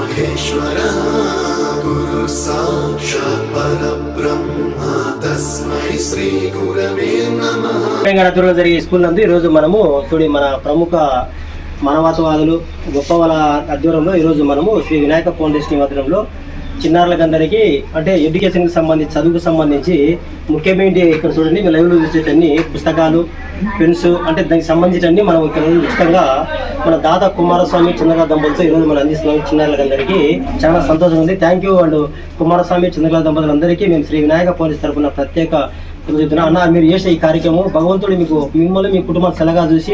महेश्वर गुरु साक्षात् परब्रह्म तस्मै श्रीगुरवे नमः తెలంగాణ జరిగే స్కూల్ నందు ఈరోజు మనము చూడి మన ప్రముఖ మానవతావాదులు గొప్ప వాళ్ళ ఆధ్వర్యంలో ఈరోజు మనము శ్రీ వినాయక ఫౌండేషన్ ఆధ్వర్యంలో చిన్నారులకందరికీ అంటే ఎడ్యుకేషన్కి సంబంధించి చదువుకు సంబంధించి ముఖ్యమైనటి ఇక్కడ చూడండి మీ లైవ్లో చూసేటన్ని పుస్తకాలు పెన్స్ అంటే దానికి సంబంధించిన మనం ఇక్కడ ఉచితంగా మన దాదా కుమారస్వామి చంద్రకళ దంపతులతో ఈరోజు మనం అందిస్తున్నాం. చిన్నారులకందరికీ చాలా సంతోషం ఉంది. Thank you and Kumaraswamy Chandrakala దంపతులందరికీ మేము శ్రీ వినాయక పోలీస్ తరఫున ప్రత్యేక చెప్తున్నా అన్న మీరు చేసే ఈ కార్యక్రమం భగవంతుడు మీకు మిమ్మల్ని మీ కుటుంబం సెలగా చూసి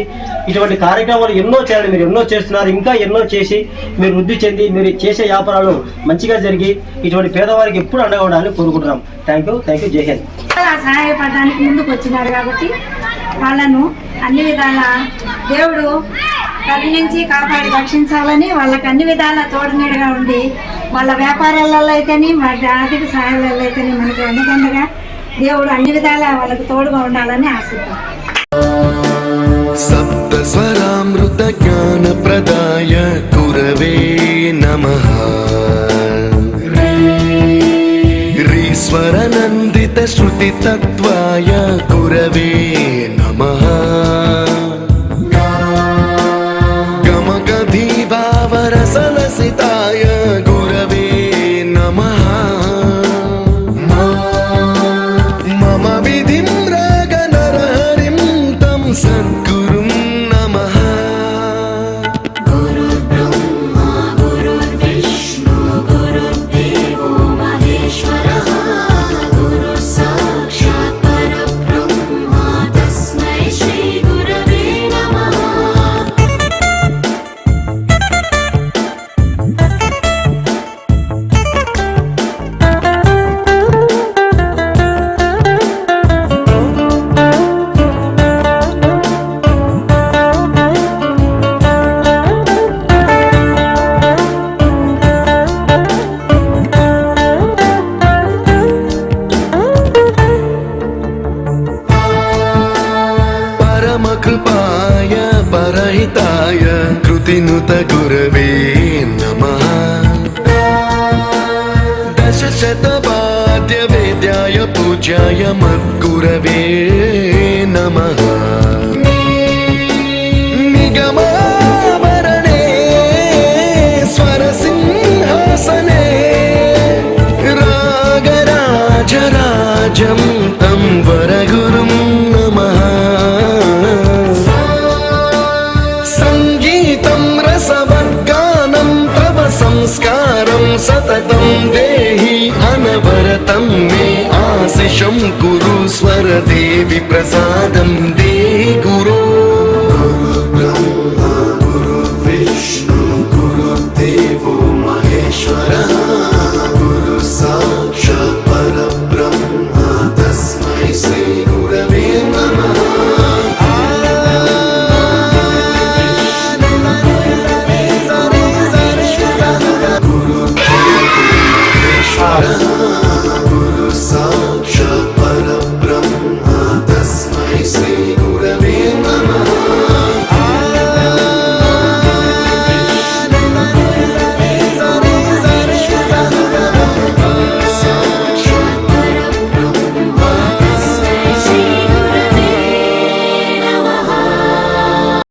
ఇటువంటి కార్యక్రమాలు ఎన్నో చేయాలి మీరు ఎన్నో చేస్తున్నారు ఇంకా ఎన్నో చేసి మీరు వృద్ధి చెంది మీరు చేసే వ్యాపారాలు మంచిగా జరిగి ఇటువంటి పేదవారికి ఎప్పుడు అండగా ఉండాలని కోరుకుంటున్నాం. థ్యాంక్ యూ థ్యాంక్ యూ జై హింద్. సహాయపడడానికి ముందుకు వచ్చినారు కాబట్టి వాళ్ళను అన్ని విధాల దేవుడు కరుణించి కాపాడి రక్షించాలని వాళ్ళకి అన్ని విధాల తోడునీడుగా ఉండి వాళ్ళ వ్యాపారాలలో అయితేనే వాళ్ళ ఆర్థిక సహాయాలలో అయితేనే మనకు అందుకండగా దేవుడు అన్ని విధాలా వాళ్ళకు తోడుగా ఉండాలని ఆశిద్దాం. సప్త స్వరామృత జ్ఞాన ప్రదాయ కురవే నమ. రీశ్వరనందిత శృతి తత్వాయ కురవే परमकृपाय परहिताय कृतिनुत गुरवे नमः दशशतवाद्यवेद्याय पूज्याय मद्गुरवे नमः निगमावरणे वरदं मे आशिषं कुरु स्वरदेवि प्रसादं दे गुरो